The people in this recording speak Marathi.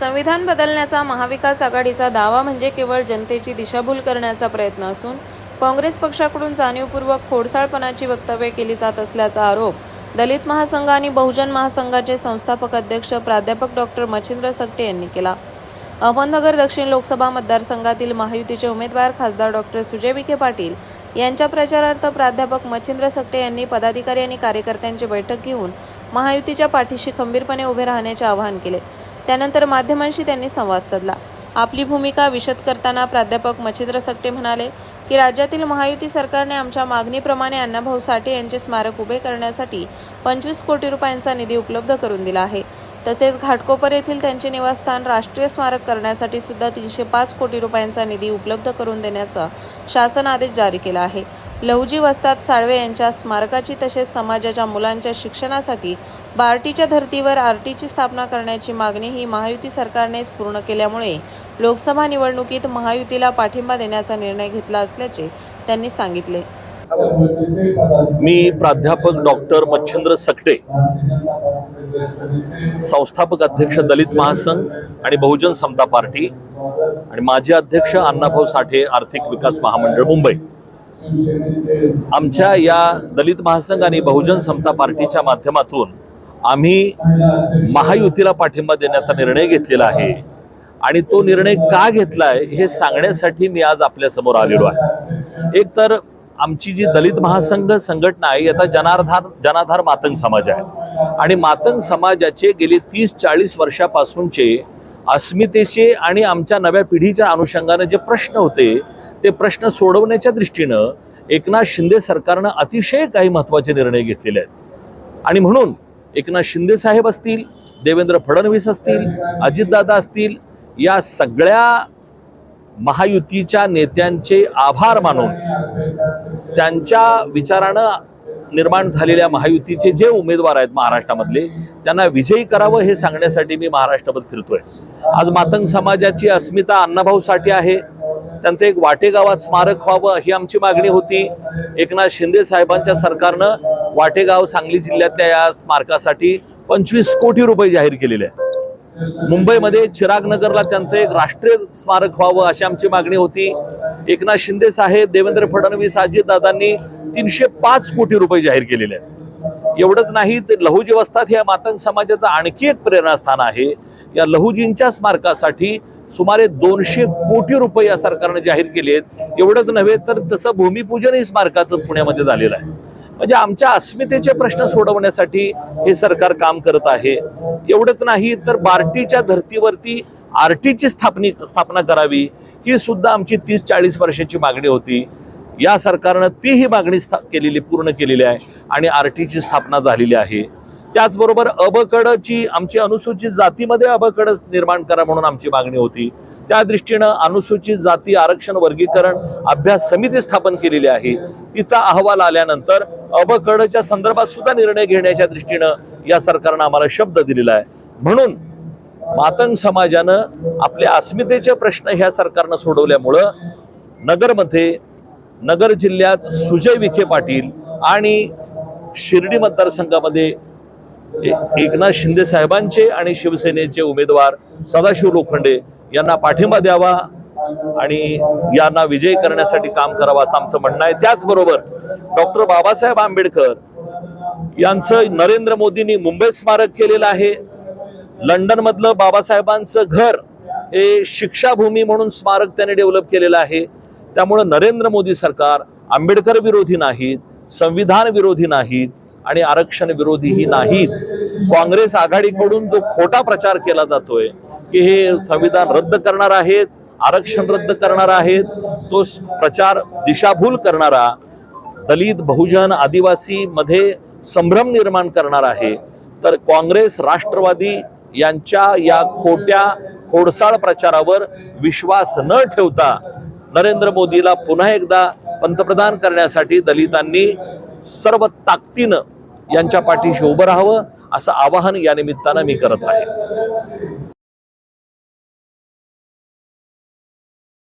संविधान बदलण्याचा महाविकास आघाडीचा दावा म्हणजे केवळ जनतेची दिशाभूल करण्याचा प्रयत्न असून काँग्रेस पक्षाकडून जाणीवपूर्वक खोडसाळपणाची वक्तव्य केली जात असल्याचा आरोप दलित महासंघ आणि बहुजन महासंघाचे संस्थापक अध्यक्ष प्राध्यापक डॉक्टर मच्छिंद्र सकटे यांनी केला. अहमदनगर दक्षिण लोकसभा मतदारसंघातील महायुतीचे उमेदवार खासदार डॉक्टर सुजय विखे पाटील यांच्या प्रचारार्थ प्राध्यापक मच्छिंद्र सकटे यांनी पदाधिकारी आणि कार्यकर्त्यांची बैठक घेऊन महायुतीच्या पाठीशी खंबीरपणे उभे राहण्याचे आवाहन केले. त्यानंतर माध्यमांशी त्यांनी संवाद साधला. आपली भूमिका विशद करताना प्राध्यापक मच्छिंद्र सकटे म्हणाले की राज्यातील महायुती सरकारने आमच्या मागणीप्रमाणे अण्णाभाऊ साठे यांचे स्मारक उभे करण्यासाठी पंचवीस कोटी रुपयांचा निधी उपलब्ध करून दिला आहे. तसेच घाटकोपर येथील त्यांचे निवासस्थान राष्ट्रीय स्मारक करण्यासाठी सुद्धा तीनशे पाच कोटी रुपयांचा निधी उपलब्ध करून देण्याचा शासन आदेश जारी केला आहे. लवजी वस्ताद साळवे यांच्या स्मारकाची तसेच समाजाच्या मुलांच्या शिक्षणासाठी बार्टीच्या धर्तीवर आरटीची स्थापना करण्याची मागणी ही महायुती सरकारनेच पूर्ण केल्यामुळे लोकसभा निवडणुकीत महायुतीला पाठिंबा देण्याचा निर्णय घेतला असल्याचे त्यांनी सांगितले. मी प्राध्यापक डॉक्टर मच्छिंद्र सकटे संस्थापक अध्यक्ष दलित महासंघ आणि बहुजन समता पार्टी आणि माजी अध्यक्ष अण्णाभाऊ साठे आर्थिक विकास महामंडळ मुंबई. आमच्या या दलित महासंघ आणि बहुजन समता पार्टीच्या माध्यमातून आम्ही महायुतीला पाठिंबा देण्याचा निर्णय घेतलेला आहे. आणि तो निर्णय का घेतलाय हे सांगण्यासाठी मी आज आपल्यासमोर आलेलो आहे. एक तर आमची जी दलित महासंघ संघटना आहे याचा जनाधार जनाधार मातंग समाज आहे. आणि मातंग समाजाचे गेली तीस चाळीस वर्षापासूनचे अस्मितेचे आणि आमच्या नव्या पिढीच्या अनुषंगाने जे प्रश्न होते ते प्रश्न सोडवण्याच्या दृष्टीनं एकनाथ शिंदे सरकारनं अतिशय काही महत्त्वाचे निर्णय घेतलेले आहेत. आणि म्हणून एकनाथ शिंदे साहेब असतील देवेंद्र फडणवीस असतील अजितदादा असतील या सगळ्या महायुतीच्या नेत्यांचे आभार मानून त्यांच्या विचारानं निर्माण झालेल्या महायुतीचे जे उमेदवार आहेत महाराष्ट्रामधले त्यांना विजयी करावं हे सांगण्यासाठी मी महाराष्ट्रामध्ये फिरतोय. आज मातंग समाजाची अस्मिता अण्णाभाऊ साठी आहे त्यांचं एक वाटेगावात स्मारक व्हावं ही आमची मागणी होती. एकनाथ शिंदे साहेबांच्या सरकारनं वाटेगाव सांगली जिल्ह्यातल्या या स्मारकासाठी पंचवीस कोटी रुपये जाहीर केलेले आहे मुंबईमध्ये चिरागनगरला त्यांचं एक राष्ट्रीय स्मारक व्हावं अशी आमची मागणी होती. एकनाथ शिंदे साहेब देवेंद्र फडणवीस अजितदादांनी तीनशे पाच कोटी रुपये जाहीर केलेले आहेत. एवढंच नाही तर लहुजी वस्तात हे या मातंग समाजाचं आणखी एक प्रेरणास्थान आहे. या लहुजींच्या स्मारकासाठी सुमारे दोनशे कोटी रुपये या सरकारने जाहीर केले आहेत. एवढंच नव्हे तर तसं भूमिपूजनही स्मारकाचं पुण्यामध्ये झालेलं आहे. म्हणजे आमच्या अस्मितेचे प्रश्न सोडवण्यासाठी हे सरकार काम करत आहे. एवढंच नाही तर बार्टीच्या धर्तीवरती आरटीची स्थापनी स्थापना करावी ही सुद्धा आमची तीस चाळीस वर्षाची मागणी होती. या सरकारनं तीही मागणी स्था केलेली पूर्ण केलेली आहे आणि आरटीची स्थापना झालेली आहे. त्याचबरोबर अबकडची आमची अनुसूचित जातीमध्ये अबकड निर्माण करा म्हणून आमची मागणी होती. त्या दृष्टीनं अनुसूचित जाती आरक्षण वर्गीकरण अभ्यास समिती स्थापन केलेली आहे. तिचा अहवाल आल्यानंतर अबकडच्या संदर्भात सुद्धा निर्णय घेण्याच्या दृष्टीनं या सरकारनं आम्हाला शब्द दिलेला आहे. म्हणून मातंग समाजानं आपल्या अस्मितेचे प्रश्न ह्या सरकारनं सोडवल्यामुळं नगरमध्ये नगर जिल्ह्यात सुजय विखे पाटील आणि शिर्डी मतदारसंघामध्ये एकनाथ शिंदे साहेबांचे आणि शिवसेनेचे उमेदवार सदाशिव लोखंडे यांना पाठिंबा द्यावा आणि यांना विजयी करण्यासाठी काम करावं असं आमचं म्हणणं आहे. त्याचबरोबर डॉक्टर बाबासाहेब आंबेडकर यांचं नरेंद्र मोदींनी मुंबईत स्मारक केलेलं आहे. लंडनमधलं बाबासाहेबांचं घर हे शिक्षाभूमी म्हणून स्मारक त्याने डेव्हलप केलेलं आहे. त्यामुळं नरेंद्र मोदी सरकार आंबेडकर विरोधी नाहीत संविधान विरोधी नाहीत आणि आरक्षण विरोधीही नाहीत. काँग्रेस आघाडीकडून जो खोटा प्रचार केला जातोय की हे संविधान रद्द करणार आहेत आरक्षण रद्द करणार आहेत तो प्रचार दिशाभूल करणारा दलित बहुजन आदिवासी मध्ये संभ्रम निर्माण करणार आहे. तर काँग्रेस राष्ट्रवादी यांच्या या खोट्या खोडसाळ प्रचारावर विश्वास न ठेवता नरेंद्र मोदीला पुन्हा एकदा पंतप्रधान करण्यासाठी दलितांनी सर्व ताकदीनं यांच्या पाठीशी उभं राहावं असं आवाहन या निमित्तानं मी करत आहे.